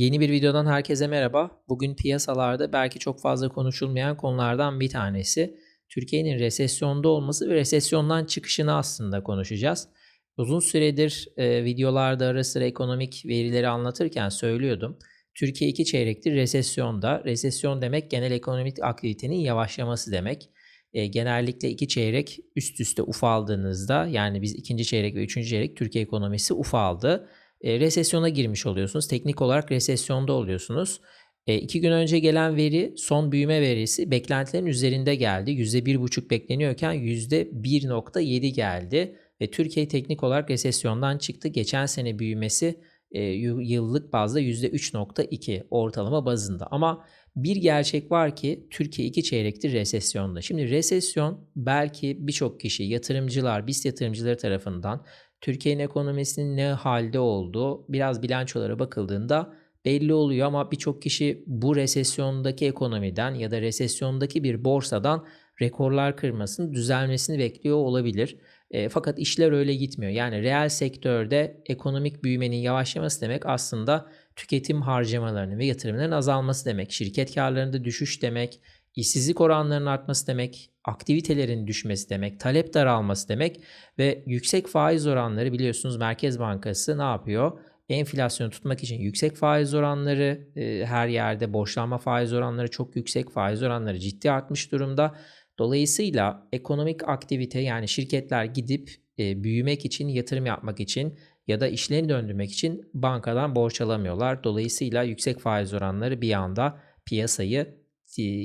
Yeni bir videodan herkese merhaba. Bugün piyasalarda belki çok fazla konuşulmayan konulardan bir tanesi. Türkiye'nin resesyonda olması ve resesyondan çıkışını aslında konuşacağız. Uzun süredir e, videolarda ara sıra ekonomik verileri anlatırken söylüyordum. Türkiye iki çeyrektir resesyonda. Resesyon demek genel ekonomik aktivitenin yavaşlaması demek. E, genellikle iki çeyrek üst üste ufaldığınızda yani biz ikinci çeyrek ve üçüncü çeyrek Türkiye ekonomisi ufaldı e, resesyona girmiş oluyorsunuz. Teknik olarak resesyonda oluyorsunuz. E, iki gün önce gelen veri son büyüme verisi beklentilerin üzerinde geldi. %1,5 bekleniyorken %1,7 geldi. Ve Türkiye teknik olarak resesyondan çıktı. Geçen sene büyümesi e, yıllık bazda %3,2 ortalama bazında. Ama bir gerçek var ki Türkiye iki çeyrektir resesyonda. Şimdi resesyon belki birçok kişi, yatırımcılar, BIST yatırımcıları tarafından Türkiye'nin ekonomisinin ne halde olduğu biraz bilançolara bakıldığında belli oluyor ama birçok kişi bu resesyondaki ekonomiden ya da resesyondaki bir borsadan rekorlar kırmasını, düzelmesini bekliyor olabilir. E, fakat işler öyle gitmiyor. Yani reel sektörde ekonomik büyümenin yavaşlaması demek aslında tüketim harcamalarının ve yatırımların azalması demek. Şirket karlarında düşüş demek, işsizlik oranlarının artması demek, aktivitelerin düşmesi demek, talep daralması demek ve yüksek faiz oranları biliyorsunuz Merkez Bankası ne yapıyor? Enflasyonu tutmak için yüksek faiz oranları e, her yerde borçlanma faiz oranları çok yüksek faiz oranları ciddi artmış durumda. Dolayısıyla ekonomik aktivite yani şirketler gidip e, büyümek için, yatırım yapmak için ya da işlerini döndürmek için bankadan borç alamıyorlar. Dolayısıyla yüksek faiz oranları bir anda piyasayı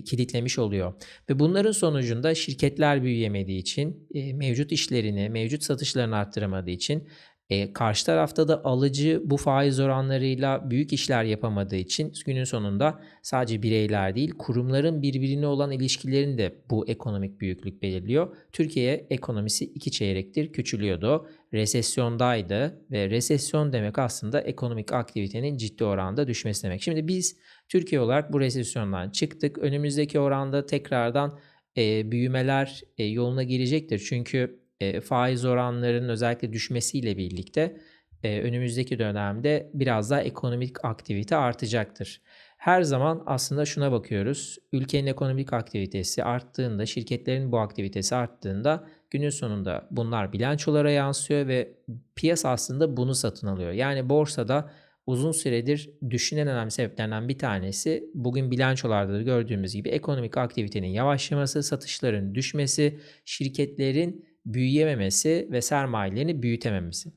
kilitlemiş oluyor. Ve bunların sonucunda şirketler büyüyemediği için, mevcut işlerini, mevcut satışlarını arttıramadığı için e, karşı tarafta da alıcı bu faiz oranlarıyla büyük işler yapamadığı için günün sonunda sadece bireyler değil kurumların birbirine olan ilişkilerini de bu ekonomik büyüklük belirliyor. Türkiye ekonomisi iki çeyrektir küçülüyordu. Resesyondaydı ve resesyon demek aslında ekonomik aktivitenin ciddi oranda düşmesi demek. Şimdi biz Türkiye olarak bu resesyondan çıktık. Önümüzdeki oranda tekrardan e, büyümeler e, yoluna girecektir. Çünkü e, faiz oranlarının özellikle düşmesiyle birlikte e, önümüzdeki dönemde biraz daha ekonomik aktivite artacaktır. Her zaman aslında şuna bakıyoruz. Ülkenin ekonomik aktivitesi arttığında, şirketlerin bu aktivitesi arttığında günün sonunda bunlar bilançolara yansıyor ve piyasa aslında bunu satın alıyor. Yani borsada uzun süredir düşünen önemli sebeplerden bir tanesi bugün bilançolarda da gördüğümüz gibi ekonomik aktivitenin yavaşlaması, satışların düşmesi, şirketlerin büyüyememesi ve sermayelerini büyütememesi.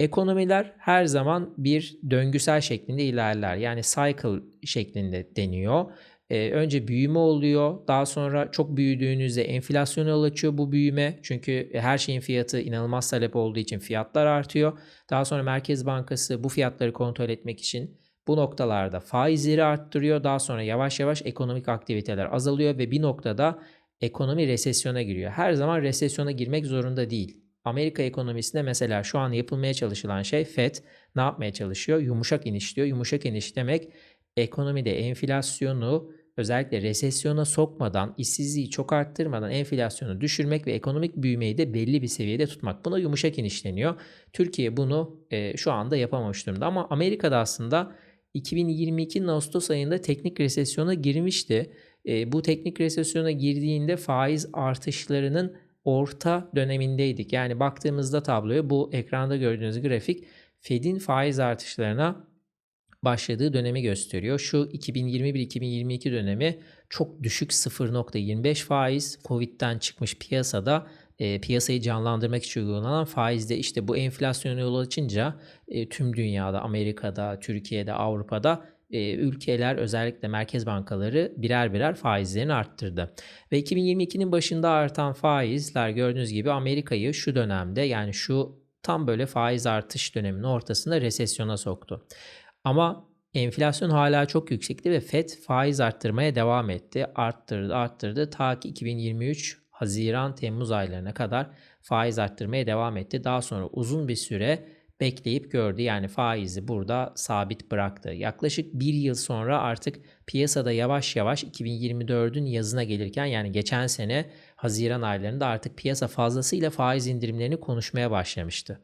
Ekonomiler her zaman bir döngüsel şeklinde ilerler. Yani cycle şeklinde deniyor. Ee, önce büyüme oluyor. Daha sonra çok büyüdüğünüzde enflasyon yol açıyor bu büyüme. Çünkü her şeyin fiyatı inanılmaz talep olduğu için fiyatlar artıyor. Daha sonra Merkez Bankası bu fiyatları kontrol etmek için bu noktalarda faizleri arttırıyor. Daha sonra yavaş yavaş ekonomik aktiviteler azalıyor ve bir noktada ekonomi resesyona giriyor. Her zaman resesyona girmek zorunda değil. Amerika ekonomisinde mesela şu an yapılmaya çalışılan şey FED ne yapmaya çalışıyor? Yumuşak iniş diyor. Yumuşak iniş demek ekonomide enflasyonu özellikle resesyona sokmadan, işsizliği çok arttırmadan enflasyonu düşürmek ve ekonomik büyümeyi de belli bir seviyede tutmak. Buna yumuşak iniş deniyor. Türkiye bunu e, şu anda yapamamış durumda ama Amerika'da aslında 2022'nin Ağustos ayında teknik resesyona girmişti. Bu teknik resesyona girdiğinde faiz artışlarının orta dönemindeydik. Yani baktığımızda tabloya bu ekranda gördüğünüz grafik Fed'in faiz artışlarına başladığı dönemi gösteriyor. Şu 2021-2022 dönemi çok düşük 0.25 faiz Covid'den çıkmış piyasada e, piyasayı canlandırmak için uygulanan faizde işte bu enflasyona yol açınca e, tüm dünyada, Amerika'da, Türkiye'de, Avrupa'da e, ülkeler özellikle merkez bankaları birer birer faizlerini arttırdı. Ve 2022'nin başında artan faizler gördüğünüz gibi Amerika'yı şu dönemde yani şu tam böyle faiz artış döneminin ortasında resesyona soktu. Ama enflasyon hala çok yüksekti ve FED faiz arttırmaya devam etti. Arttırdı, arttırdı ta ki 2023 Haziran Temmuz aylarına kadar faiz arttırmaya devam etti. Daha sonra uzun bir süre bekleyip gördü. Yani faizi burada sabit bıraktı. Yaklaşık bir yıl sonra artık piyasada yavaş yavaş 2024'ün yazına gelirken yani geçen sene Haziran aylarında artık piyasa fazlasıyla faiz indirimlerini konuşmaya başlamıştı.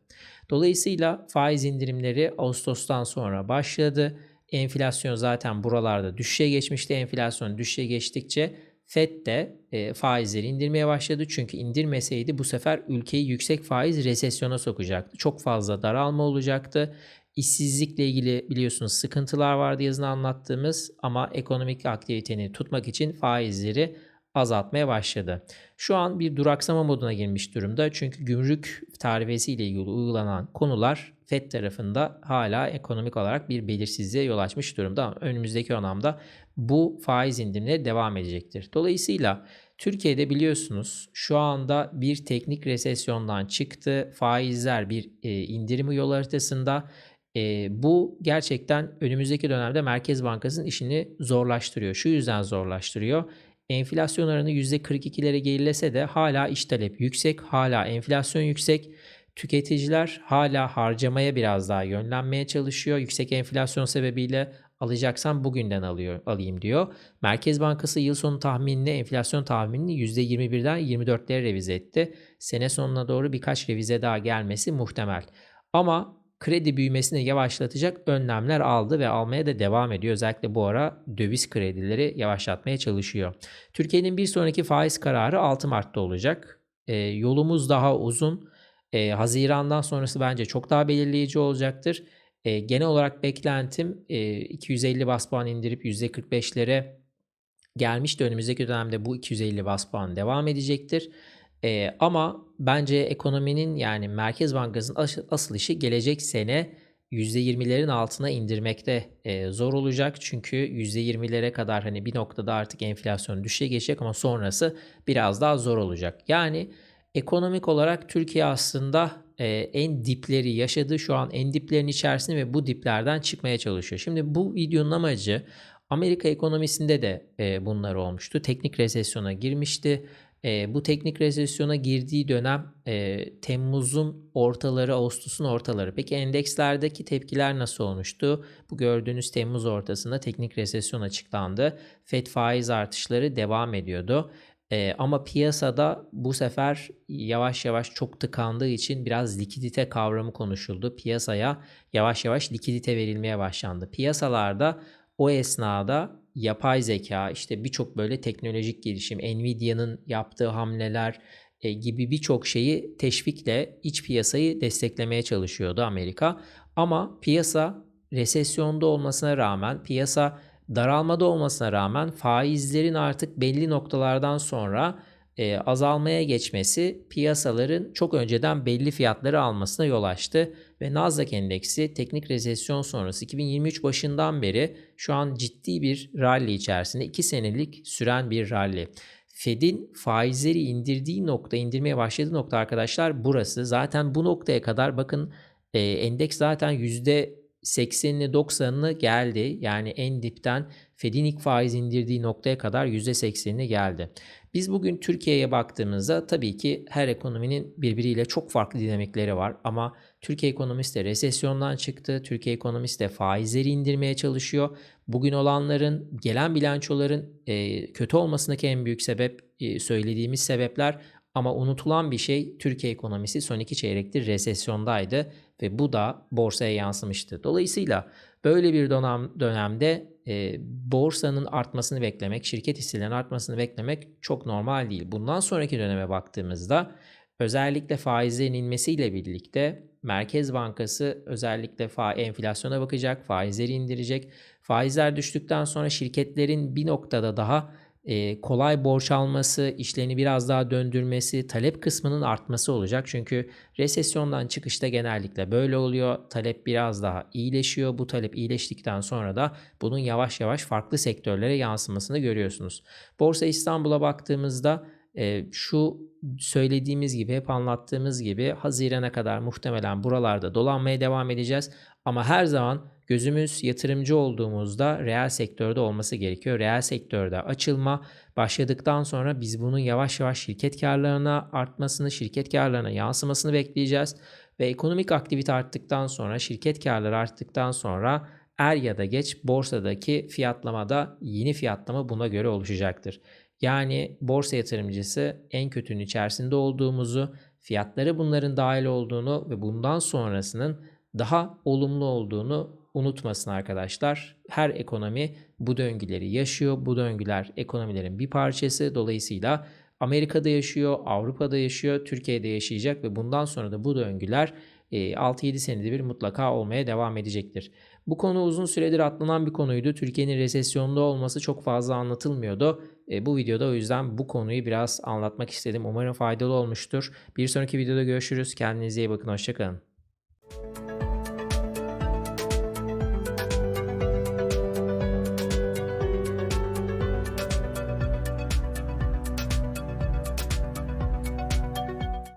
Dolayısıyla faiz indirimleri Ağustos'tan sonra başladı. enflasyon zaten buralarda düşüşe geçmişti. Enflasyon düşüşe geçtikçe FED de e, faizleri indirmeye başladı. Çünkü indirmeseydi bu sefer ülkeyi yüksek faiz resesyona sokacaktı. Çok fazla daralma olacaktı. İşsizlikle ilgili biliyorsunuz sıkıntılar vardı yazın anlattığımız ama ekonomik aktiviteni tutmak için faizleri azaltmaya başladı. Şu an bir duraksama moduna girmiş durumda. Çünkü gümrük tarifesi ile ilgili uygulanan konular FED tarafında hala ekonomik olarak bir belirsizliğe yol açmış durumda. Ama önümüzdeki dönemde bu faiz indirimleri devam edecektir. Dolayısıyla Türkiye'de biliyorsunuz şu anda bir teknik resesyondan çıktı. Faizler bir e, indirimi yol haritasında. E, bu gerçekten önümüzdeki dönemde Merkez Bankası'nın işini zorlaştırıyor. Şu yüzden zorlaştırıyor. Enflasyon oranı %42'lere gerilese de hala iş talep yüksek, hala enflasyon yüksek. Tüketiciler hala harcamaya biraz daha yönlenmeye çalışıyor. Yüksek enflasyon sebebiyle alacaksam bugünden alıyor, alayım diyor. Merkez Bankası yıl sonu tahminini, enflasyon tahminini %21'den 24'lere revize etti. Sene sonuna doğru birkaç revize daha gelmesi muhtemel. Ama kredi büyümesini yavaşlatacak önlemler aldı ve almaya da devam ediyor. Özellikle bu ara döviz kredileri yavaşlatmaya çalışıyor. Türkiye'nin bir sonraki faiz kararı 6 Mart'ta olacak. E, yolumuz daha uzun. E, Haziran'dan sonrası bence çok daha belirleyici olacaktır. E, genel olarak beklentim e, 250 bas puan indirip %45'lere gelmişti. Önümüzdeki dönemde bu 250 bas puan devam edecektir. E, ama bence ekonominin yani Merkez Bankası'nın asıl işi gelecek sene %20'lerin altına indirmekte e, zor olacak. Çünkü %20'lere kadar hani bir noktada artık enflasyon düşüşe geçecek ama sonrası biraz daha zor olacak. Yani ekonomik olarak Türkiye aslında e, en dipleri yaşadı. Şu an en diplerin içerisinde ve bu diplerden çıkmaya çalışıyor. Şimdi bu videonun amacı Amerika ekonomisinde de e, bunlar olmuştu. Teknik resesyona girmişti e, bu teknik resesyona girdiği dönem e, Temmuz'un ortaları, Ağustos'un ortaları. Peki endekslerdeki tepkiler nasıl olmuştu? Bu gördüğünüz Temmuz ortasında teknik resesyon açıklandı. FED faiz artışları devam ediyordu. E, ama piyasada bu sefer yavaş yavaş çok tıkandığı için biraz likidite kavramı konuşuldu. Piyasaya yavaş yavaş likidite verilmeye başlandı. Piyasalarda o esnada yapay zeka, işte birçok böyle teknolojik gelişim, Nvidia'nın yaptığı hamleler e, gibi birçok şeyi teşvikle iç piyasayı desteklemeye çalışıyordu Amerika. Ama piyasa resesyonda olmasına rağmen, piyasa daralmada olmasına rağmen faizlerin artık belli noktalardan sonra e, azalmaya geçmesi piyasaların çok önceden belli fiyatları almasına yol açtı ve Nasdaq endeksi teknik resesyon sonrası 2023 başından beri şu an ciddi bir rally içerisinde 2 senelik süren bir rally. Fed'in faizleri indirdiği nokta, indirmeye başladığı nokta arkadaşlar burası. Zaten bu noktaya kadar bakın e, endeks zaten %80'ini 90'ını geldi. Yani en dipten Fed'in ilk faiz indirdiği noktaya kadar %80'ini geldi. Biz bugün Türkiye'ye baktığımızda tabii ki her ekonominin birbiriyle çok farklı dinamikleri var ama Türkiye ekonomisi de resesyondan çıktı. Türkiye ekonomisi de faizleri indirmeye çalışıyor. Bugün olanların, gelen bilançoların kötü olmasındaki en büyük sebep söylediğimiz sebepler ama unutulan bir şey Türkiye ekonomisi son iki çeyrektir resesyondaydı ve bu da borsaya yansımıştı. Dolayısıyla böyle bir dönem, dönemde e, borsanın artmasını beklemek, şirket hisselerinin artmasını beklemek çok normal değil. Bundan sonraki döneme baktığımızda özellikle faizlerin inmesiyle birlikte Merkez Bankası özellikle fa enflasyona bakacak, faizleri indirecek. Faizler düştükten sonra şirketlerin bir noktada daha kolay borç alması, işlerini biraz daha döndürmesi, talep kısmının artması olacak. Çünkü resesyondan çıkışta genellikle böyle oluyor. Talep biraz daha iyileşiyor. Bu talep iyileştikten sonra da bunun yavaş yavaş farklı sektörlere yansımasını görüyorsunuz. Borsa İstanbul'a baktığımızda şu söylediğimiz gibi hep anlattığımız gibi Haziran'a kadar muhtemelen buralarda dolanmaya devam edeceğiz. Ama her zaman gözümüz yatırımcı olduğumuzda reel sektörde olması gerekiyor. Reel sektörde açılma başladıktan sonra biz bunun yavaş yavaş şirket karlarına artmasını, şirket karlarına yansımasını bekleyeceğiz. Ve ekonomik aktivite arttıktan sonra, şirket karları arttıktan sonra er ya da geç borsadaki fiyatlamada yeni fiyatlama buna göre oluşacaktır. Yani borsa yatırımcısı en kötünün içerisinde olduğumuzu, fiyatları bunların dahil olduğunu ve bundan sonrasının daha olumlu olduğunu unutmasın arkadaşlar. Her ekonomi bu döngüleri yaşıyor. Bu döngüler ekonomilerin bir parçası. Dolayısıyla Amerika'da yaşıyor, Avrupa'da yaşıyor, Türkiye'de yaşayacak ve bundan sonra da bu döngüler 6-7 senede bir mutlaka olmaya devam edecektir. Bu konu uzun süredir atlanan bir konuydu. Türkiye'nin resesyonda olması çok fazla anlatılmıyordu. E, bu videoda o yüzden bu konuyu biraz anlatmak istedim. Umarım faydalı olmuştur. Bir sonraki videoda görüşürüz. Kendinize iyi bakın. Hoşçakalın.